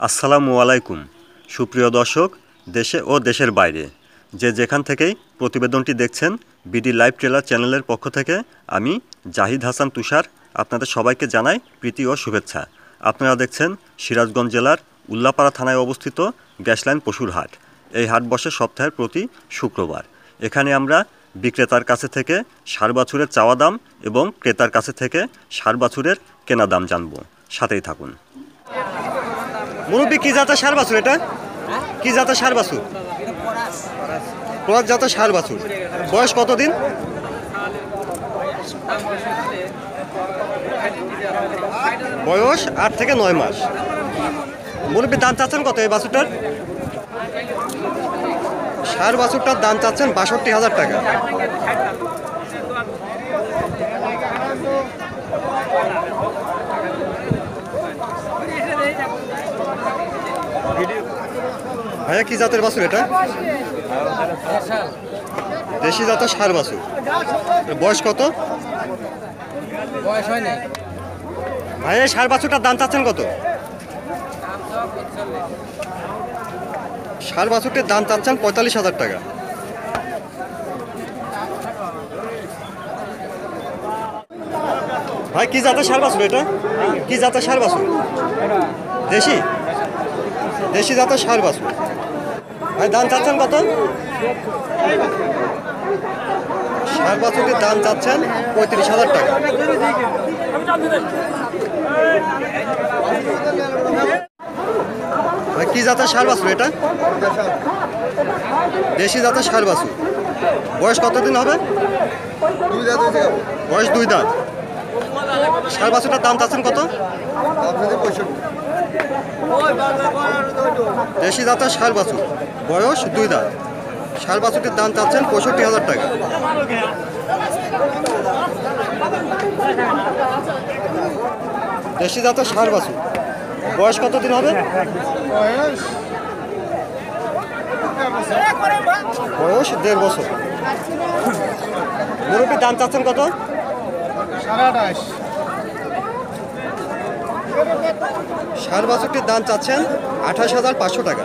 আসসালামু আলাইকুম। সুপ্রিয় দর্শক, দেশে ও দেশের বাইরে যে যেখান থেকেই প্রতিবেদনটি দেখছেন, বিডি লাইভ ট্রেলার চ্যানেলের পক্ষ থেকে আমি জাহিদ হাসান তুষার আপনাদের সবাইকে জানাই প্রীতি ও শুভেচ্ছা। আপনারা দেখছেন সিরাজগঞ্জ জেলার উল্লাপাড়া থানায় অবস্থিত গ্যাসলাইন পশুর হাট। এই হাট বসে সপ্তাহের প্রতি শুক্রবার। এখানে আমরা বিক্রেতার কাছে থেকে সার বাছুরের চাওয়া দাম এবং ক্রেতার কাছে থেকে সার বাছুরের কেনা দাম জানব। সাথেই থাকুন। মুরব্বী কি জাতের সার বাছুর এটা? কি জাতের সার বাছুর? ক্রস জাতের সার বাছুর। বয়স কতদিন? বয়স আট থেকে নয় মাস। মুরব্বী দাম চাচ্ছেন কত এই বাছুরটার? সার বাছুরটার দাম চাচ্ছেন বাষট্টি হাজার টাকা। ভাইয়া কি জাতের বাছুর এটা? দেশি জাতের সার বাছুর। বয়স কত? বয়স হয় নাই ভাইয়া সার বাছুরটার দাম চাচ্ছেন কত? সার বাছুরটির দাম চাচ্ছেন পঁয়তাল্লিশ হাজার টাকা। ভাই কি জাতের সার বাছুর এটা? কি জাতের সার বাছুর? দেশি? দেশি জাতের সার বাছুর। ভাই, দাম চাচ্ছেন কত? সার বাছুরটির দাম চাচ্ছেন পঁয়ত্রিশ হাজার টাকা। কি জাতের সার বাছুর এটা? দেশি জাতের সার বাছুর। বয়স কতদিন হবে? বয়স দুই দাঁত। সার বাছুরটার দাম চাচ্ছেন কত? পঁয়ষট্টি। দেশি জাতের সার বাছুর। বয়স দুই দাঁত। সার বাছুরটির দাম চাচ্ছেন পঁয়ষট্টি হাজার টাকা। দেশি জাতের সার বাছুর। বয়স কতদিন হবে? বয়স দেড় বছর। মুরব্বীর দাম চাচ্ছেন কত? সাড়ে আঠাশ। সার বাছুরটির দাম চাচ্ছেন আঠাশ হাজার পাঁচশো টাকা।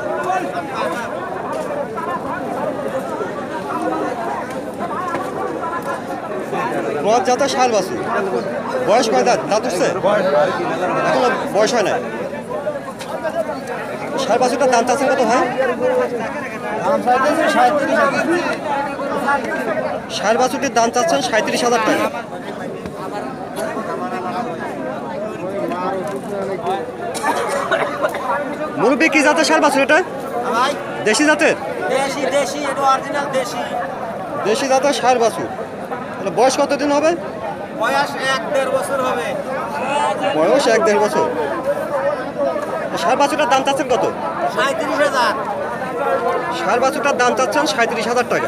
ক্রস জাতের সার বাছুর বয়স কয় দাঁত? দাঁত উঠছে? এখনও বয়স হয় না সার বাছুরটার দাম চাচ্ছেন কত চাইতেছে সার বাছুরটির দাম চাচ্ছেন সাঁত্রিশ হাজার টাকা। মুরব্বী কি জাতের সার বাছুর এটা? ভাই। দেশি জাতের? দেশি দেশি এটা অরিজিনাল দেশি। দেশি জাতের সার বাছুর। তাহলে বয়স কতদিন হবে? বয়স এক দেড় বছর হবে। বয়স এক দেড় বছর। সার বাছুরটার দাম চাচ্ছেন কত? সাঁত্রিশ হাজার। সার বাছুরটার দাম চাচ্ছেন সাঁত্রিশ হাজার টাকা।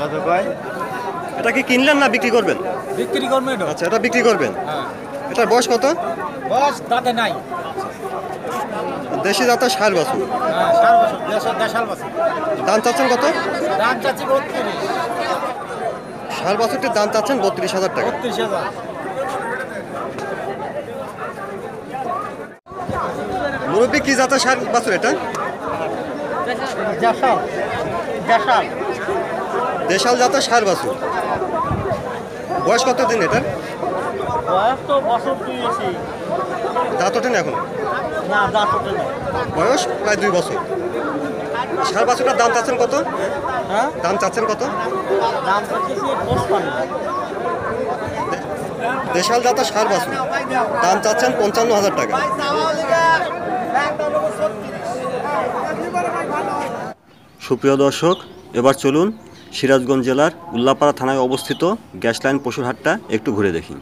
কত কয়? এটা কি কিনলেন না বিক্রি করবেন? বিক্রি করবে এটা। আচ্ছা এটা বিক্রি করবেন? এটার বয়স কত? বয়স দাঁতে নাই। দেশি জাতের সার বাছুর। হ্যাঁ বছর দাম চাচ্ছেন কত? দাম চাচ্ছি বত্রিশ। সার বাছুরটির দাম চাচ্ছেন বত্রিশ হাজার টাকা। বত্রিশ হাজার। মুরব্বী কি জাতের সার বাছুর এটা? দেশাল। জাতের সার বাছুর। বয়স কত দিন এটার? বয়স তো বছর দুই বেশি। দাঁত ওঠেন এখন? না দাঁত ওঠে না বয়স প্রায় দুই বছর। সার বাছুরটার দাম চাচ্ছেন কত? হ্যাঁ? দাম চাচ্ছেন কত? দেশাল জাতের সার বাছুর। দাম চাচ্ছেন পঞ্চান্ন হাজার টাকা। সুপ্রিয় দর্শক এবার চলুন সিরাজগঞ্জ জেলার উল্লাপাড়া থানায় অবস্থিত গ্যাস লাইন পশুরহাটটা একটু ঘুরে দেখি।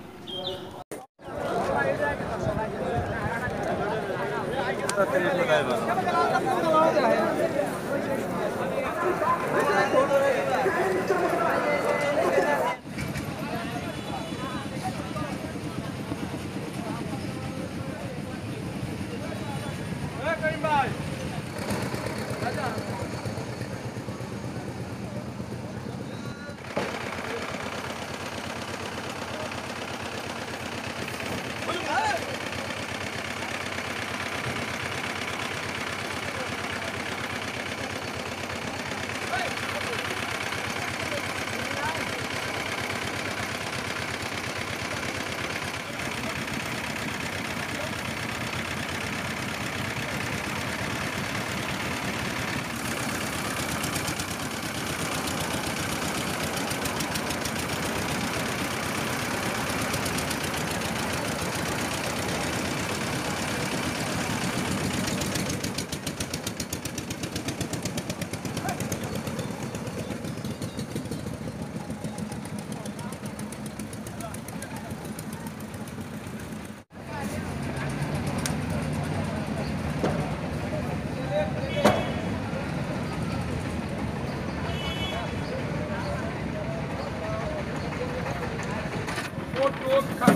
book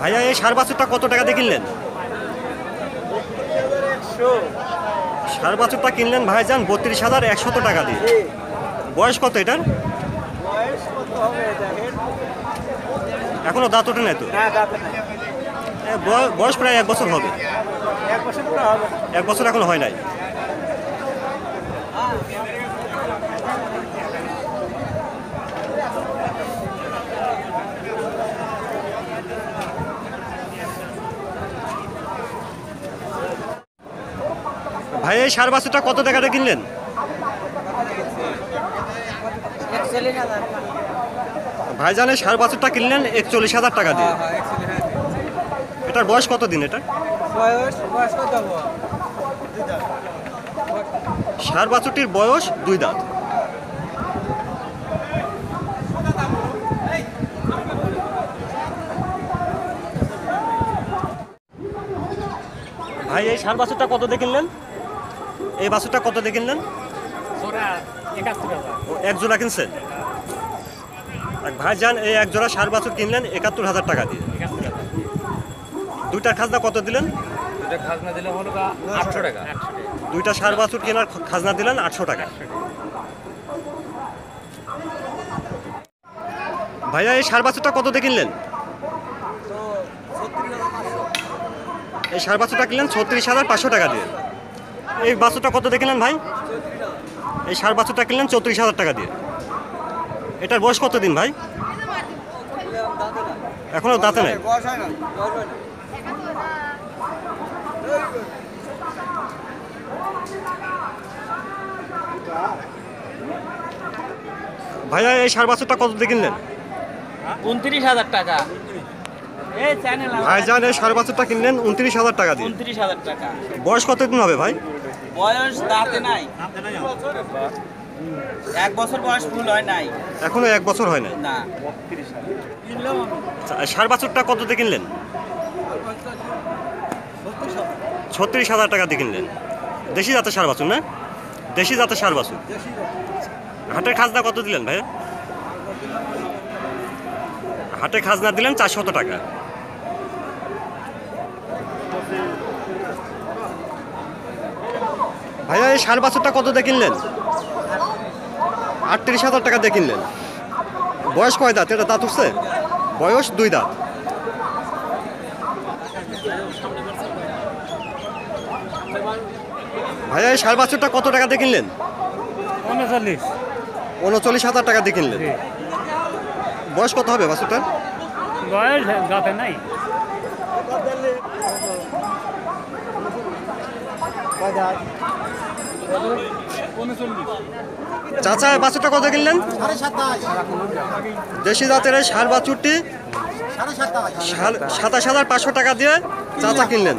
ভাইয়া এই সার বাছুরটা কত টাকা দিয়ে কিনলেন? সার বাছুরটা কিনলেন ভাইজান বত্রিশ হাজার একশত টাকা দিয়ে। বয়স কত এটার? এখনও দাঁত ওঠে নাই তো? বয়স প্রায় এক বছর হবে। এক বছর এখনও হয় নাই। ভাই এই সার বাছুরটা কত টাকাটা কিনলেন? ভাইজান এই সার বাছুরটা কিনলেন একচল্লিশ হাজার টাকা দিয়ে। এটার বয়স কত দিন এটা? সার বাছুরটির বয়স দুই দাঁত। ভাই এই সার বাছুরটা কত দিয়ে কিনলেন? এই বাছুরটা কত দিয়ে কিনলেন? এক জোড়া কিনছেন? ভাই যান এই এক জোড়া সার বাছুর কিনলেন একাত্তর হাজার টাকা দিয়ে। দুইটার খাজনা কত দিলেন? এটা খাজনা দিলে হলো আটশো টাকা। দুইটা সার বাছুর কেনার খাজনা দিলেন আটশো টাকা। ভাইয়া এই সার বাছুরটা কত দিয়ে কিনলেন? এই সার বাছুরটা কিনলেন ছত্রিশ হাজার পাঁচশো টাকা দিয়ে। এই বাছুরটা কত দিয়ে কিনলেন ভাই? এই সার বাছুরটা কিনলেন চৌত্রিশ হাজার টাকা দিয়ে। এটার বয়স কত দিন ভাই? এখনও দাঁতে নাই বয়স হয় না ভাইয়া এই সার বাছুরটা কত দিয়ে কিনলেন? উনত্রিশ হাজার টাকা। এই ভাইজান এই সার বাছুরটা কিনলেন উনত্রিশ হাজার টাকা দিয়ে। উনত্রিশ হাজার টাকা। বয়স কত দিন হবে ভাই? বয়স দাঁতে নাই। এক বছর বয়স ফুল হয় নাই। এখনও এক বছর হয় নাই? না। আচ্ছা, সার বাছুরটা কত দিয়ে কিনলেন? ছত্রিশ হাজার। টাকা দিয়ে কিনলেন। দেশি জাতের সার বাছুর না? দেশি জাতের সার বাছুর। হাটের খাজনা কত দিলেন ভাই হাটে খাজনা দিলেন চারশত টাকা। ভাইয়া এই সার বাছুরটা কত দিয়ে কিনলেন? আটত্রিশ হাজার টাকা দিয়ে কিনলেন। বয়স কয় দাঁত? এটা দাঁত উঠছে? বয়স দুই দাঁত। ভাইয়া এই সার বাছুরটা কত টাকা দিয়ে কিনলেন? উনচল্লিশ উনচল্লিশ হাজার টাকা দিয়ে কিনলেন। বয়স কত হবে বাছুরটা বয়স গাতে নাই। চাচা বাছুরটা কত কিনলেন? দেশি জাতের এই সার বাছুরটি সাতাশ। হাজার পাঁচশো টাকা দিয়ে চাচা কিনলেন।